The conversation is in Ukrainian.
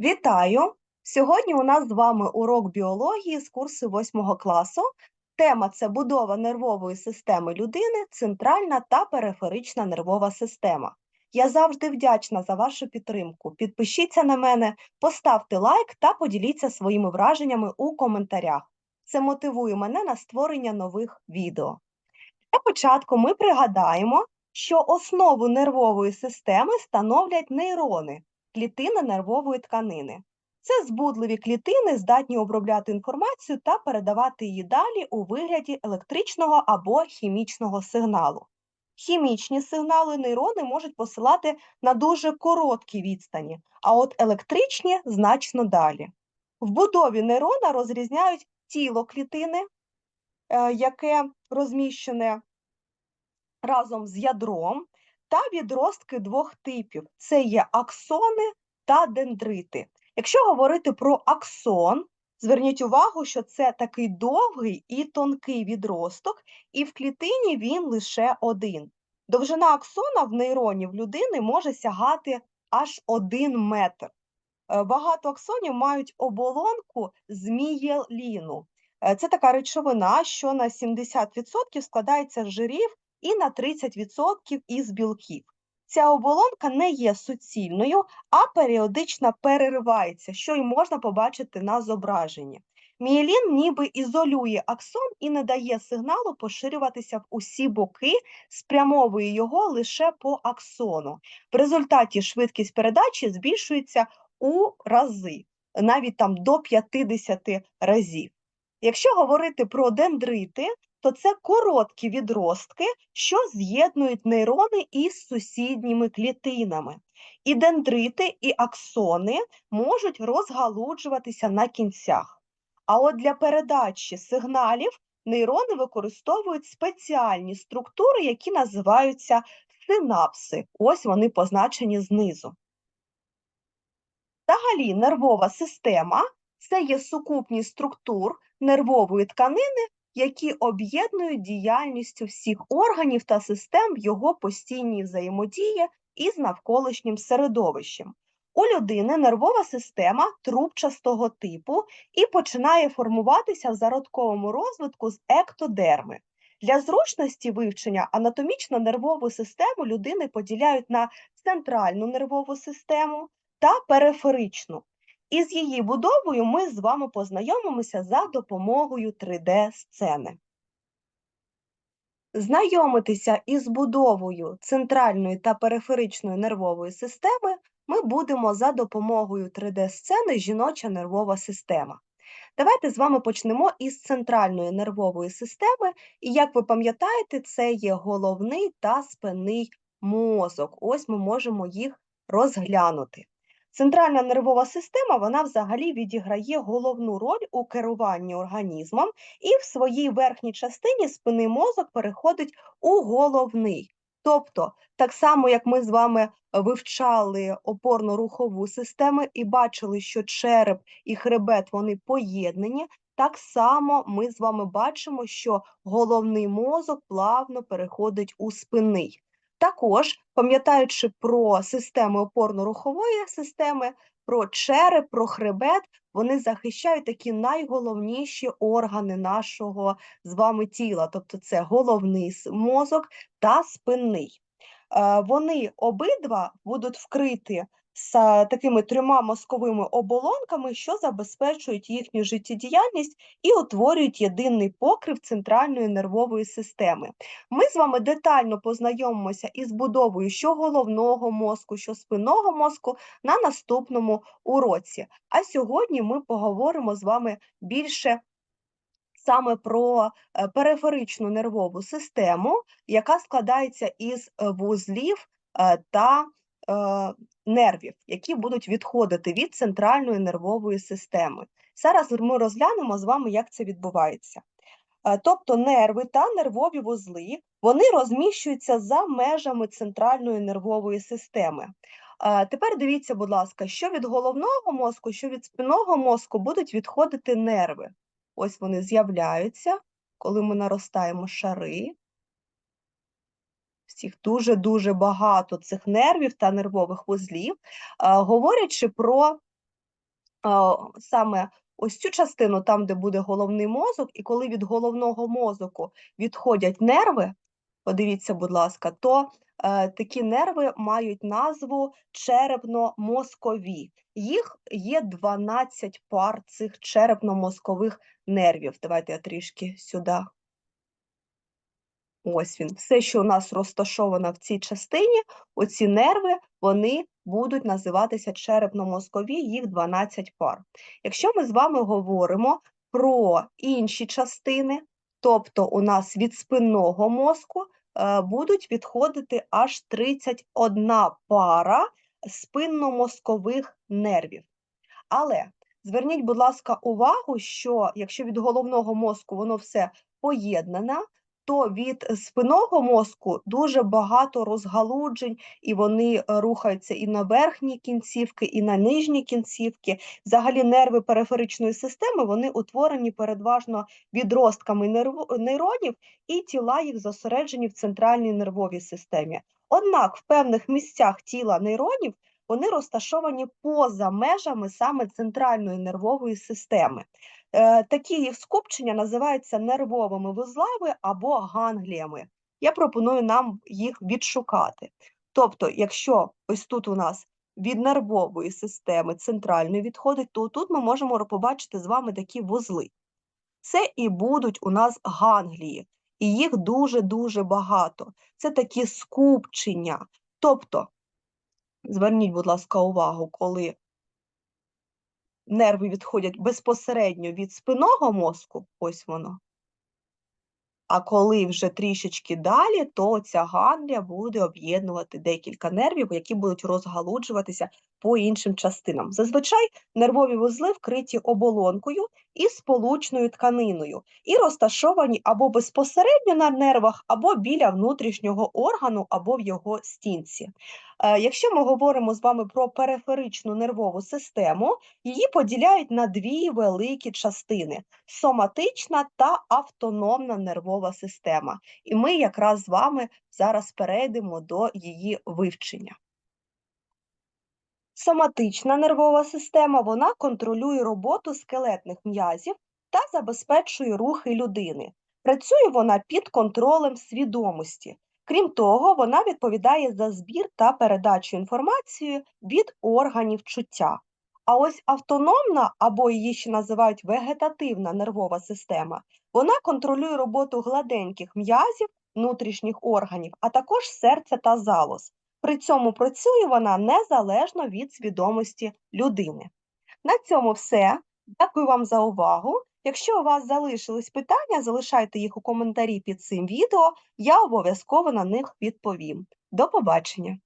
Вітаю! Сьогодні у нас з вами урок біології з курсу 8 класу. Тема це будова нервової системи людини, центральна та периферична нервова система. Я завжди вдячна за вашу підтримку. Підпишіться на мене, поставте лайк та поділіться своїми враженнями у коментарях. Це мотивує мене на створення нових відео. Для початку ми пригадаємо, що основу нервової системи становлять нейрони, клітини нервової тканини. Це збудливі клітини, здатні обробляти інформацію та передавати її далі у вигляді електричного або хімічного сигналу. Хімічні сигнали нейрони можуть посилати на дуже короткі відстані, а от електричні значно далі. В будові нейрона розрізняють тіло клітини, е, яке розміщене разом з ядром, та відростки двох типів: це є аксони та дендрити. Якщо говорити про аксон, зверніть увагу, що це такий довгий і тонкий відросток, і в клітині він лише один. Довжина аксона в нейроні в людини може сягати аж один метр. Е, Багато аксонів мають оболонку з мієліну. Е, Це така речовина, що на 70% складається з жирів і на 30% із білків. Ця оболонка не є суцільною, а періодично переривається, що й можна побачити на зображенні. Мієлін ніби ізолює аксон і не дає сигналу поширюватися в усі боки, спрямовує його лише по аксону. В результаті швидкість передачі збільшується у рази, навіть там до 50 разів. Якщо говорити про дендрити, то це короткі відростки, що з'єднують нейрони із сусідніми клітинами. І дендрити, і аксони можуть розгалуджуватися на кінцях. А от для передачі сигналів нейрони використовують спеціальні структури, які називаються синапси. Ось вони позначені знизу. Взагалі, нервова система це є сукупність структур нервової тканини, які об'єднують діяльністю всіх органів та систем в його постійній взаємодії із навколишнім середовищем. У людини нервова система трубчастого типу і починає формуватися в зародковому розвитку з ектодерми. Для зручності вивчення анатомічно-нервову систему людини поділяють на центральну нервову систему та периферичну. Із її будовою ми з вами познайомимося за допомогою 3D-сцени. Знайомитися із будовою центральної та периферичної нервової системи ми будемо за допомогою 3D-сцени жіноча нервова система. Давайте з вами почнемо із центральної нервової системи, і як ви пам'ятаєте, це є головний та спинний мозок. Ось ми можемо їх розглянути. Центральна нервова система вона взагалі відіграє головну роль у керуванні організмом, і в своїй верхній частині спини мозок переходить у головний. Тобто, так само, як ми з вами вивчали опорно-рухову систему і бачили, що череп і хребет вони поєднані, так само ми з вами бачимо, що головний мозок плавно переходить у спинний. Також, пам'ятаючи про системи опорно-рухової системи, про череп, про хребет, вони захищають такі найголовніші органи нашого з вами тіла, тобто це головний мозок та спинний. Е, Вони обидва будуть вкриті з такими трьома мозковими оболонками, що забезпечують їхню життєдіяльність і утворюють єдиний покрив центральної нервової системи. Ми з вами детально познайомимося із будовою що головного мозку, що спинного мозку на наступному уроці. А сьогодні ми поговоримо з вами більше саме про е, периферичну нервову систему, яка складається із е, вузлів е, та е, нервів, які будуть відходити від центральної нервової системи. Зараз ми розглянемо з вами, як це відбувається. Е, Тобто нерви та нервові вузли вони розміщуються за межами центральної нервової системи. Е, Тепер дивіться, будь ласка, що від головного мозку, що від спинного мозку будуть відходити нерви. Ось вони з'являються, коли ми наростаємо шари. Всіх дуже-дуже багато цих нервів та нервових вузлів. Е, Говорячи про саме ось цю частину, там, де буде головний мозок, і коли від головного мозку відходять нерви, подивіться, будь ласка, то е, такі нерви мають назву черепно-мозкові. Їх є 12 пар цих черепно-мозкових нервів. Давайте я трішки сюди. Ось він. Все, що у нас розташовано в цій частині, оці нерви, вони будуть називатися черепно-мозкові, їх 12 пар. Якщо ми з вами говоримо про інші частини, тобто у нас від спинного мозку е, будуть відходити аж 31 пара спинномозкових нервів. Але зверніть, будь ласка, увагу, що якщо від головного мозку воно все поєднане, то від спинного мозку дуже багато розгалуджень, і вони е, рухаються і на верхні кінцівки, і на нижні кінцівки. Взагалі, нерви периферичної системи вони утворені передважно відростками нейронів, і тіла їх зосереджені в центральній нервовій системі. Однак в певних місцях тіла нейронів вони розташовані поза межами саме центральної нервової системи. Е, такі їх скупчення називаються нервовими вузлами або гангліями. Я пропоную нам їх відшукати. Тобто, якщо ось тут у нас від нервової системи центральної відходить, то тут ми можемо побачити з вами такі вузли. Це і будуть у нас ганглії, і їх дуже-дуже багато. Це такі скупчення. Тобто, зверніть, будь ласка, увагу, коли нерви відходять безпосередньо від спинного мозку, ось воно. А коли вже трішечки далі, то ця ганглія буде об'єднувати декілька нервів, які будуть розгалуджуватися по іншим частинам. Зазвичай нервові вузли вкриті оболонкою і сполучною тканиною, і розташовані або безпосередньо на нервах, або біля внутрішнього органу, або в його стінці. Е, якщо ми говоримо з вами про периферичну нервову систему, її поділяють на дві великі частини соматична та автономна нервова система. І ми якраз з вами зараз перейдемо до її вивчення. Соматична нервова система вона контролює роботу скелетних м'язів та забезпечує рухи людини. Працює вона під контролем свідомості. Крім того, вона відповідає за збір та передачу інформації від органів чуття. А ось автономна, або її ще називають вегетативна нервова система, вона контролює роботу гладеньких м'язів, внутрішніх органів, а також серця та залоз. При цьому працює вона незалежно від свідомості людини. На цьому все. Дякую вам за увагу. Якщо у вас залишились питання, залишайте їх у коментарі під цим відео, я обов'язково на них відповім. До побачення!